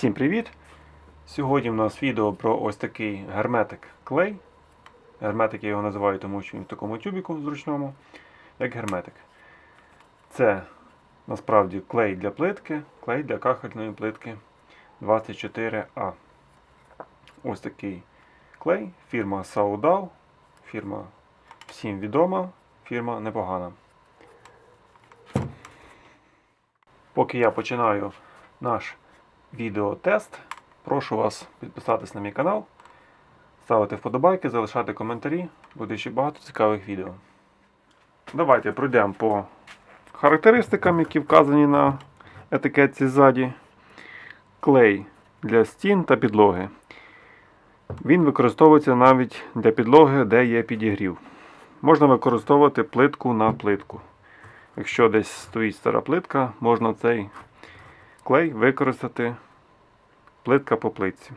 Всім привіт! Сьогодні в нас відео про ось такий герметик клей. Герметик я його називаю, тому що він в такому тюбіку зручному, як герметик. Це насправді клей для плитки, клей для кахельної плитки 24А. Ось такий клей, фірма Saudal, фірма всім відома, фірма непогана. Поки я починаю наш відеотест, прошу вас підписатись на мій канал, ставити вподобайки, залишати коментарі, буде ще багато цікавих відео. Давайте пройдемо по характеристикам, які вказані на етикетці ззаді. Клей для стін та підлоги. Він використовується навіть для підлоги, де є підігрів. Можна використовувати плитку на плитку. Якщо десь стоїть стара плитка, можна цей клей використати плитка по плитці.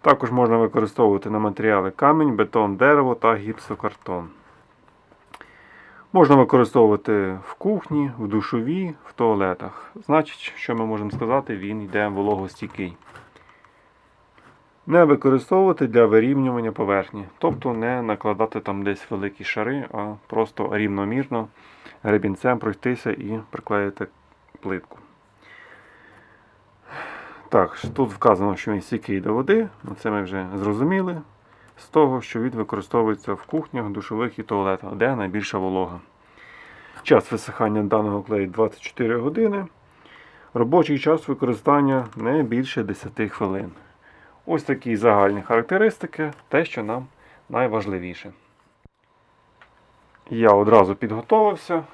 Також можна використовувати на матеріали камінь, бетон, дерево та гіпсокартон. Можна використовувати в кухні, в душовій, в туалетах. Значить, що ми можемо сказати, він йде вологостійкий. Не використовувати для вирівнювання поверхні, тобто не накладати там десь великі шари, а просто рівномірно гребінцем пройтися і приклеїти плитку. Так, тут вказано, що він стійкий до води, ну це ми вже зрозуміли. З того, що він використовується в кухнях, душових і туалетах, де найбільша волога. Час висихання даного клею 24 години. Робочий час використання не більше 10 хвилин. Ось такі загальні характеристики, те, що нам найважливіше. Я одразу підготовився.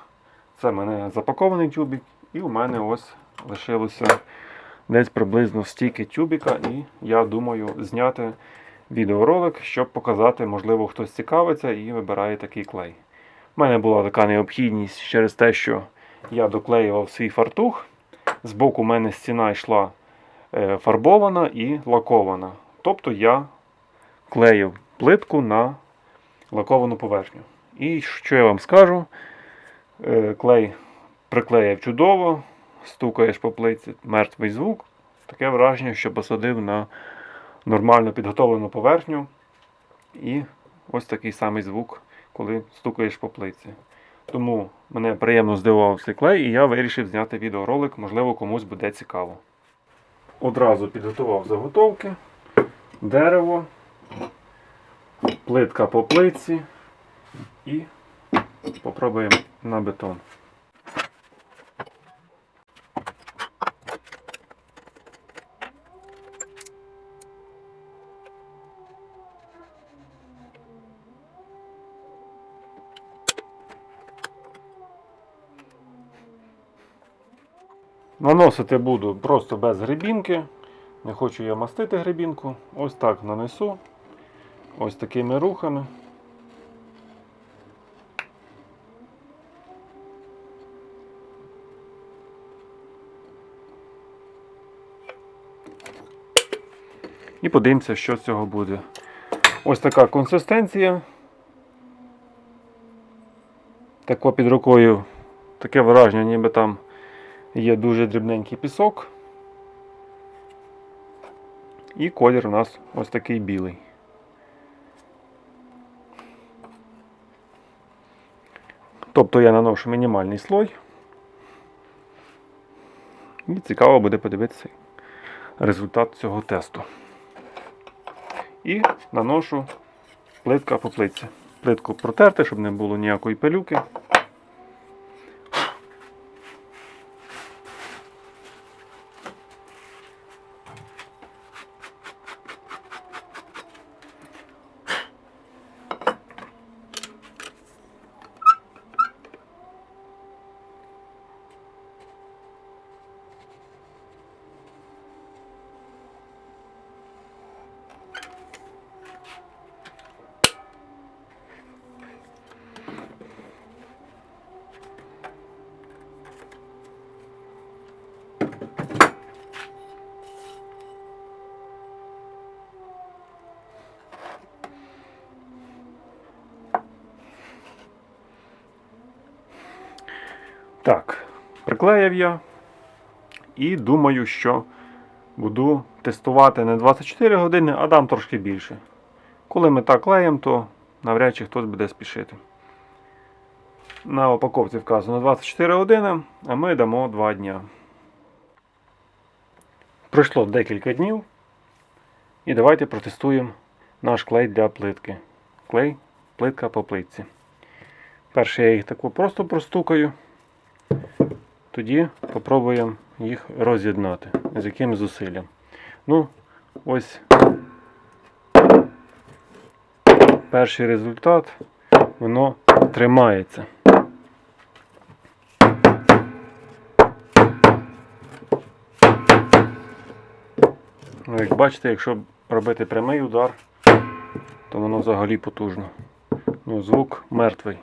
Це в мене запакований тюбик, і у мене ось лишилося десь приблизно стільки тюбіка, і я думаю зняти відеоролик, щоб показати, можливо, хтось цікавиться і вибирає такий клей. У мене була така необхідність через те, що я доклеював свій фартух. Збоку у мене стіна йшла е, фарбована і лакована. Тобто я клеїв плитку на лаковану поверхню. І що я вам скажу, Е, клей приклеїв чудово, стукаєш по плитці, мертвий звук. Таке враження, що посадив на нормально підготовлену поверхню. І ось такий самий звук, коли стукаєш по плитці. Тому мене приємно здивував клей, і я вирішив зняти відеоролик, можливо, комусь буде цікаво. Одразу підготував заготовки, дерево, плитка по плитці і попробуємо на бетон. Наносити буду просто без грибінки. Не хочу я мастити грибінку. Ось так нанесу. Ось такими рухами. І подивимося, що з цього буде. Ось така консистенція. Тако під рукою таке враження, ніби там є дуже дрібненький пісок. І колір у нас ось такий білий. Тобто я наношу мінімальний слой. І цікаво буде подивитися результат цього тесту. І наношу плитка по плитці. Плитку протерти, щоб не було ніякої пилюки. Так, я і думаю, що буду тестувати не 24 години, а дам трошки більше. Коли ми так клеїмо, то навряд чи хтось буде спішити. На упаковці вказано 24 години, а ми дамо 2 дня. Пройшло декілька днів. І давайте протестуємо наш клей для плитки. Клей, плитка по плитці. Перше я їх таку просто простукаю. Тоді попробуємо їх роз'єднати. З яким зусиллям. Ну, ось перший результат. Воно тримається. Ну, як бачите, якщо робити прямий удар, то воно взагалі потужно. Ну, звук мертвий.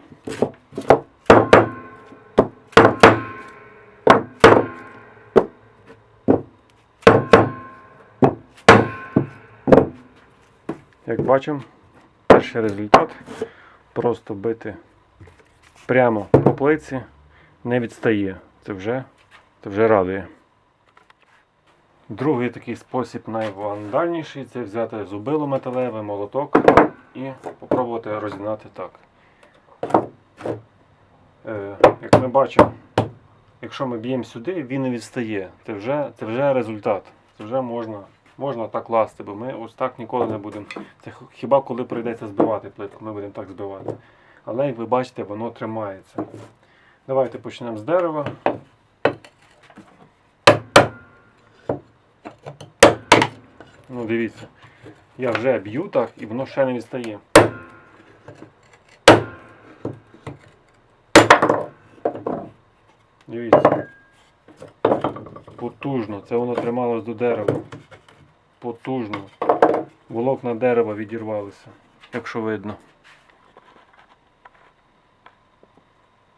Як бачимо, перший результат просто бити прямо по плиці не відстає. Це вже, це вже радує. Другий такий спосіб найвандальніший це взяти зубило металеве, молоток і спробувати розігнати так. Е, як ми бачимо, якщо ми б'ємо сюди, він не відстає. Це вже, це вже результат. Це вже можна, можна так класти, бо ми ось так ніколи не будемо. Це хіба коли прийдеться збивати плитку, ми будемо так збивати. Але як ви бачите, воно тримається. Давайте почнемо з дерева. Ну, дивіться, я вже б'ю так і воно ще не відстає. Дивіться. Потужно. Це воно трималось до дерева. Потужно. Волокна дерева відірвалися, якщо видно.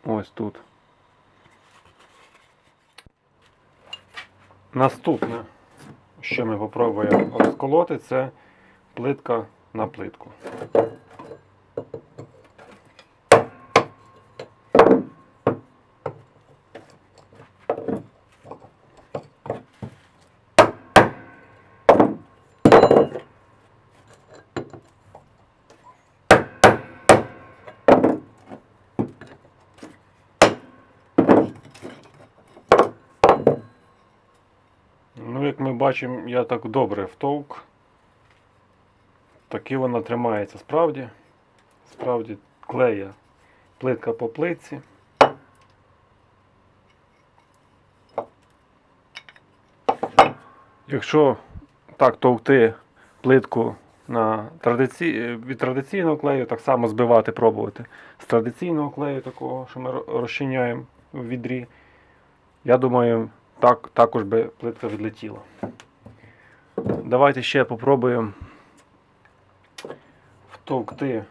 Ось тут. Наступне, що ми попробуємо розколоти, це плитка на плитку. Ну, як ми бачимо, я так добре втовк. Таки вона тримається справді. Справді клея плитка по плитці. Якщо так товкти плитку на традиці... від традиційного клею, так само збивати, пробувати. З традиційного клею, такого, що ми розчиняємо в відрі, я думаю, так, також би плитка відлетіла. Давайте ще попробуємо втовкти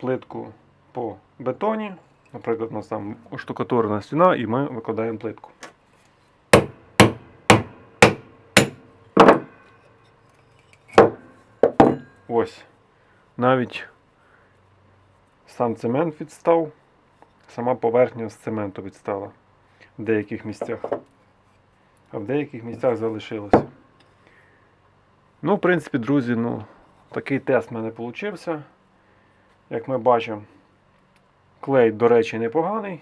плитку по бетоні. Наприклад, у нас там оштукатурена стіна і ми викладаємо плитку. Ось. Навіть сам цемент відстав, сама поверхня з цементу відстала в деяких місцях. А в деяких місцях залишилося. Ну, в принципі, друзі, ну, такий тест в мене вийшов. Як ми бачимо, клей, до речі, непоганий.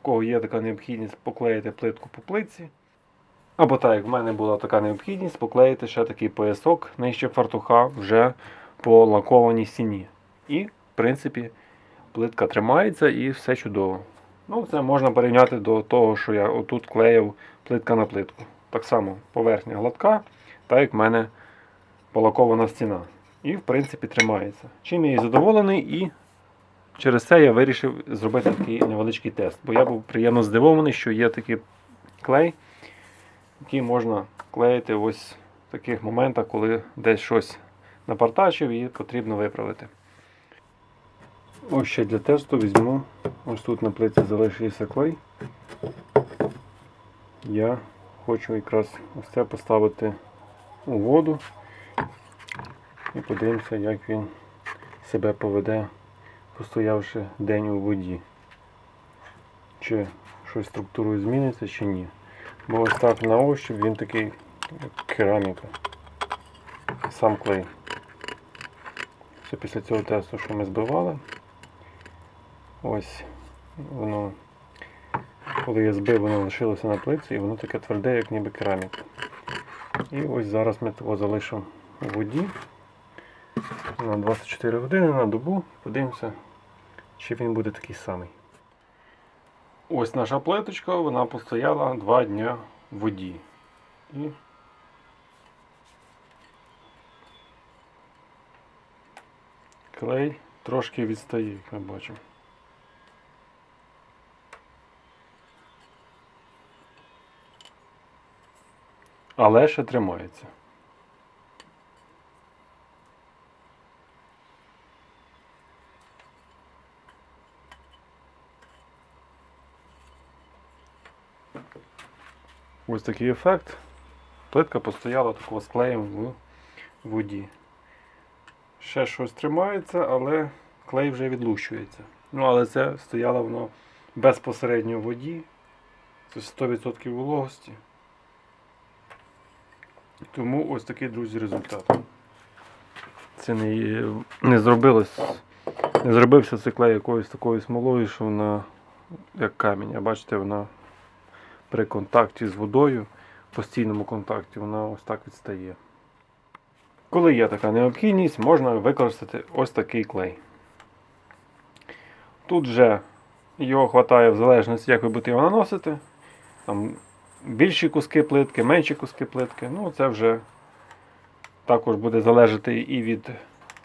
У кого є така необхідність поклеїти плитку по плитці. Або так, як в мене була така необхідність, поклеїти ще такий поясок нижче фартуха вже по лакованій стіні. І, в принципі, плитка тримається і все чудово. Ну, це можна порівняти до того, що я отут клеїв плитка на плитку. Так само поверхня гладка, так як в мене полакована стіна. І, в принципі, тримається. Чим я і задоволений, і через це я вирішив зробити такий невеличкий тест. Бо я був приємно здивований, що є такий клей, який можна клеїти ось в таких моментах, коли десь щось напартачив і потрібно виправити. Ось ще для тесту візьму. Ось тут на плиті залишився клей. Я хочу якраз ось це поставити у воду і подивимося, як він себе поведе, постоявши день у воді. Чи щось структурою зміниться, чи ні. Бо ось так на ощупь він такий кераміка. Сам клей. Все після цього тесту, що ми збивали. Ось воно, коли я збив, воно лишилося на плитці і воно таке тверде, як ніби кераміка. І ось зараз ми його залишимо у воді на 24 години на добу. Подивимося, чи він буде такий самий. Ось наша плиточка, вона постояла 2 дня в воді. І клей трошки відстає, як ми бачимо. Але ще тримається. Ось такий ефект. Плитка постояла такого з клеєм в воді. Ще щось тримається, але клей вже відлущується. Ну, але це стояло воно безпосередньо в воді. Це 100% вологості. Тому ось такий, друзі, результат. Це не, не зробилось. Не зробився цей клей якоюсь такою смолою, що вона як камінь. А бачите, вона при контакті з водою, постійному контакті, вона ось так відстає. Коли є така необхідність, можна використати ось такий клей. Тут же його вистачає в залежності, як ви будете його наносити. Там більші куски плитки, менші куски плитки. Ну, це вже також буде залежати і від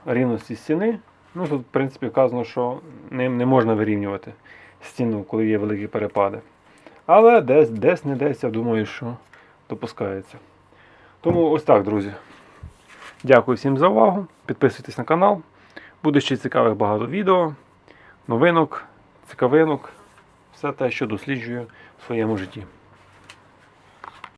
рівності стіни. Ну, тут, в принципі, вказано, що ним не можна вирівнювати стіну, коли є великі перепади. Але десь, десь не десь, я думаю, що допускається. Тому ось так, друзі. Дякую всім за увагу. Підписуйтесь на канал. Буде ще цікавих багато відео, новинок, цікавинок, все те, що досліджую в своєму житті.